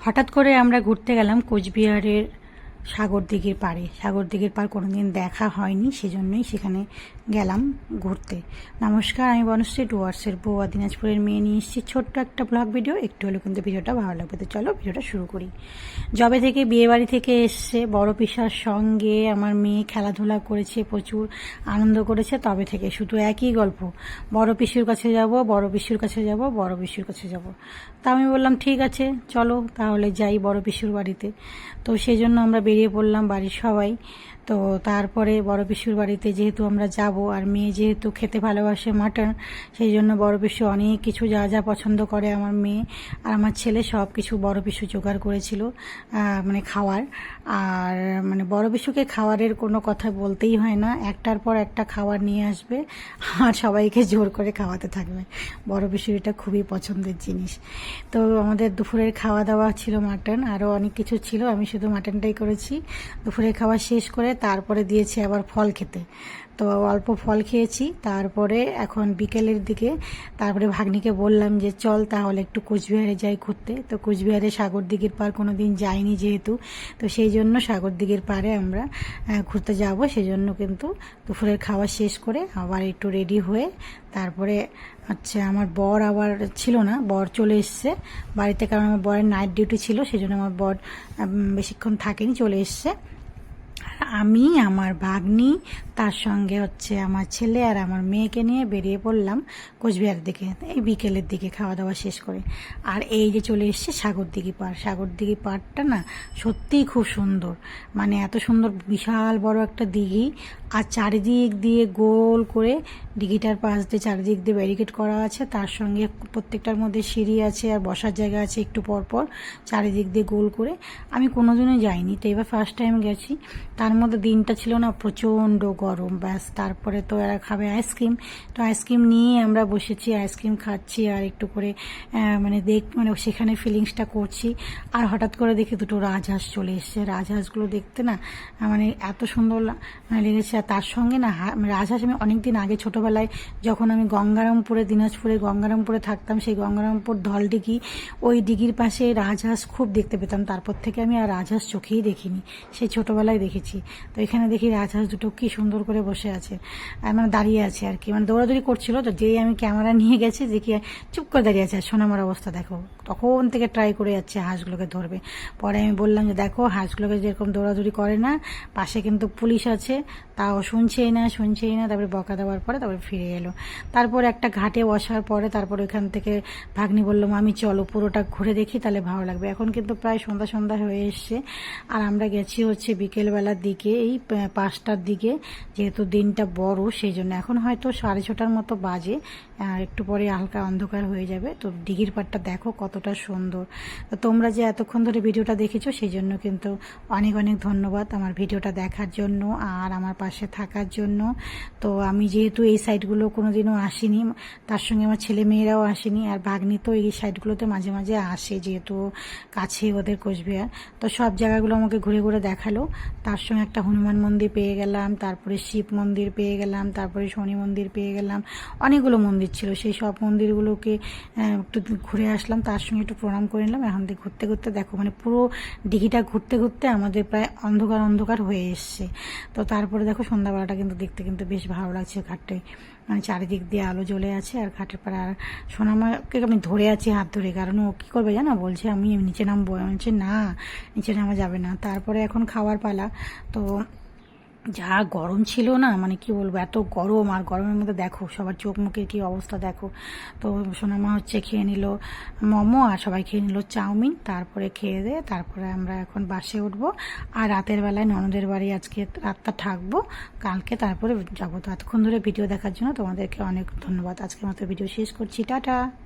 হঠাৎ করে আমরা ঘুরতে গেলাম কোচবিহারের সাগর দিঘির পাড়ে। সাগর দিঘির পাড় কোনোদিন দেখা হয়নি, সেজন্যই সেখানে গেলাম ঘুরতে। নমস্কার, আমি বনশ্রী ডুয়ার্সের বউয়া দিনাজপুরের মেয়ে। নিয়ে এসেছি ছোট্ট একটা ব্লগ ভিডিও একটু হলেও কিন্তু ভিডিওটা ভালো লাগবে। তো চলো ভিডিওটা শুরু করি। জবে থেকে বিয়েবাড়ি থেকে এসছে, বড় পিসার সঙ্গে আমার মেয়ে খেলাধুলা করেছে, প্রচুর আনন্দ করেছে। তবে থেকে শুধু একই গল্প। বড় পিসুর কাছে যাব, বড় পিসুর কাছে যাব, বড় পিসুর কাছে যাব। তা আমি বললাম, ঠিক আছে, চলো তাহলে যাই বড় পিসুর বাড়িতে। তো সেই জন্য আমরা বেরিয়ে পড়লাম বাড়ির সবাই। তো তারপরে বড় পিসুর বাড়িতে যেহেতু আমরা যাব আর মেয়ে যেহেতু খেতে ভালোবাসে মাটন, সেই জন্য বড় পিসু অনেক কিছু যা যা পছন্দ করে আমার মেয়ে আর আমার ছেলে সব কিছু বড় পিসু জোগাড় করেছিল মানে খাওয়ার। আর মানে বড় পিসুকে খাওয়ারের কোনো কথা বলতেই হয় না, একটার পর একটা খাবার নিয়ে আসবে আর সবাইকে জোর করে খাওয়াতে থাকবে। বড় পিসুর এটা খুবই পছন্দের জিনিস। তো আমাদের দুপুরের খাওয়া দাওয়া ছিল মাটন, আরও অনেক কিছু ছিল, আমি শুধু মাটনটাই করেছি। দুপুরের খাওয়া শেষ করে তারপরে দিয়েছি আবার ফল খেতে। তো অল্প ফল খেয়েছি, তারপরে এখন বিকেলের দিকে তারপরে ভাগ্নিকে বললাম যে, চল তাহলে একটু কোচবিহারে যাই ঘুরতে। তো কোচবিহারে সাগর দিঘির পার কোনো দিন যাইনি যেহেতু, তো সেই জন্য সাগর দিঘির পাড়ে আমরা ঘুরতে যাব। সেই জন্য কিন্তু দুপুরের খাওয়া শেষ করে আবার একটু রেডি হয়ে তারপরে হচ্ছে আমার বর আবার ছিল না, বর চলে এসছে বাড়িতে। কারণ আমার বরের নাইট ডিউটি ছিল সেই জন্য আমার বর বেশিক্ষণ থাকেনি, চলে এসছে। আমি, আমার ভাগ্নি, তার সঙ্গে হচ্ছে আমার ছেলে আর আমার মেয়েকে নিয়ে বেরিয়ে পড়লাম কোচবিহার দিকে, এই বিকেলের দিকে খাওয়া দাওয়া শেষ করে। আর এই যে চলে এসছে সাগর দিঘি পাড়। সাগর দিঘি পাড়টা না সত্যিই খুব সুন্দর। মানে এত সুন্দর, বিশাল বড় একটা দিঘি। আর চারিদিক দিয়ে গোল করে দিঘিটার পাশ দিয়ে চারিদিক দিয়ে ব্যারিকেড করা আছে। তার সঙ্গে প্রত্যেকটার মধ্যে সিঁড়ি আছে আর বসার জায়গা আছে একটু পর পর চারিদিক দিয়ে গোল করে। আমি কোনোদিনও যাইনি, তো এবার ফার্স্ট টাইম গেছি। তার মধ্যে দিনটা ছিল না প্রচণ্ড গরম, ব্যাস। তারপরে তো এরা খাবে আইসক্রিম। তো আইসক্রিম নিয়ে আমরা বসেছি, আইসক্রিম খাচ্ছি আর একটু করে মানে দেখ মানে সেখানে ফিলিংসটা করছি। আর হঠাৎ করে দেখি দুটো রাজহাঁস চলে এসছে। রাজহাঁসগুলো দেখতে না মানে এত সুন্দর মানে লেগেছে। আর তার সঙ্গে না মানে রাজহাঁস আমি অনেকদিন আগে ছোটবেলায় যখন আমি গঙ্গারামপুরে, দিনাজপুরে গঙ্গারামপুরে থাকতাম, সেই গঙ্গারামপুর ধল ডিঘি ওই ডিঘির পাশে রাজহাঁস খুব দেখতে পেতাম। তারপর থেকে আমি আর রাজহাঁস চোখেই দেখিনি। সেই ছোটবেলায় দেখেছি। তো এখানে দেখি রাজহাঁস দুটো কি সুন্দর করে বসে আছে। আর মানে দাঁড়িয়ে আছে আর কি। মানে দৌড়াদৌড়ি করছিল, তো যেই আমি ক্যামেরা নিয়ে গেছি যে দেখি চুপ করে দাঁড়িয়ে আছে। আর সোনামার অবস্থা দেখো, তখন থেকে ট্রাই করে যাচ্ছে হাঁসগুলোকে ধরবে। পরে আমি বললাম যে, দেখো, হাঁসগুলোকে যেরকম দৌড়াদৌড়ি করে না, পাশে কিন্তু পুলিশ আছে, তাও শুনছেই না শুনছেই না। তারপরে বকা দেওয়ার পরে তারপরে ফিরে এলো। তারপর একটা ঘাটে বসার পরে তারপর ওইখান থেকে ভাগ্নি বললাম আমি চলো পুরোটা ঘুরে দেখি, তাহলে ভালো লাগবে। এখন কিন্তু প্রায় সন্ধ্যা সন্ধ্যা হয়ে এসছে। আর আমরা গেছি হচ্ছে বিকেলবেলার দিকে, এই পাঁচটার দিকে, যেহেতু দিনটা বড় সেই জন্য এখন হয়তো সাড়ে ছটার মতো বাজে একটু পরে হালকা অন্ধকার হয়ে যাবে। তো দিঘির পাড়টা দেখো কতটা সুন্দর। তো তোমরা যে এতক্ষণ ধরে ভিডিওটা দেখেছ সেই জন্য কিন্তু অনেক অনেক ধন্যবাদ আমার ভিডিওটা দেখার জন্য আর আমার পাশে থাকার জন্য। তো আমি যেহেতু এই সাইডগুলো কোনোদিনও আসিনি, তার সঙ্গে আমার ছেলে মেয়েরাও আসেনি, আর ভাগ্নি তো এই সাইডগুলোতে মাঝে মাঝে আসে, যেহেতু কাছে ওদের কোচবিহার। তো সব জায়গাগুলো আমাকে ঘুরে ঘুরে দেখাল। তার সঙ্গে একটা হনুমান মন্দির পেয়ে গেলাম, তারপরে শিব মন্দির পেয়ে গেলাম, তারপরে শনি মন্দির পেয়ে গেলাম। অনেকগুলো মন্দির ছিল, সেই সব মন্দিরগুলোকে একটু ঘুরে আসলাম, তার সঙ্গে একটু প্রণাম করে নিলাম। এখন থেকে ঘুরতে ঘুরতে দেখো মানে পুরো দিঘিটা ঘুরতে ঘুরতে আমাদের প্রায় অন্ধকার অন্ধকার হয়ে এসছে। তো তারপরে দেখো সন্ধ্যাবেলাটা কিন্তু দেখতে কিন্তু বেশ ভালো লাগছে ঘাটটায়। মানে চারিদিক দিয়ে আলো জ্বলে আছে আর ঘাটের পাড়ে আর সোনামাকে আমি ধরে আছি হাত ধরে, কারণ ও কী করবে জানো? বলছে, আমি নিচে নামবো। বলছি, না, নিচে নামা যাবে না। তারপরে এখন খাওয়ার পালা, তো যা গরম ছিল না মানে কি বলব, এত গরম আর গরমের মধ্যে দেখো, সবার চোখ মুখের কি অবস্থা দেখো। তো সোনামা হচ্ছে খেয়ে নিল মোমো আর সবাই খেয়ে নিল চাউমিন, তারপরে খেয়ে দিয়ে তারপরে আমরা এখন বাসে উঠবো। আর রাতের বেলায় ননদের বাড়ি আজকে রাতটা থাকব, কালকে তারপরে যাব। তো এতক্ষণ ধরে ভিডিও দেখার জন্য তোমাদেরকে অনেক ধন্যবাদ। আজকের মতো ভিডিও শেষ করছি। টাটা!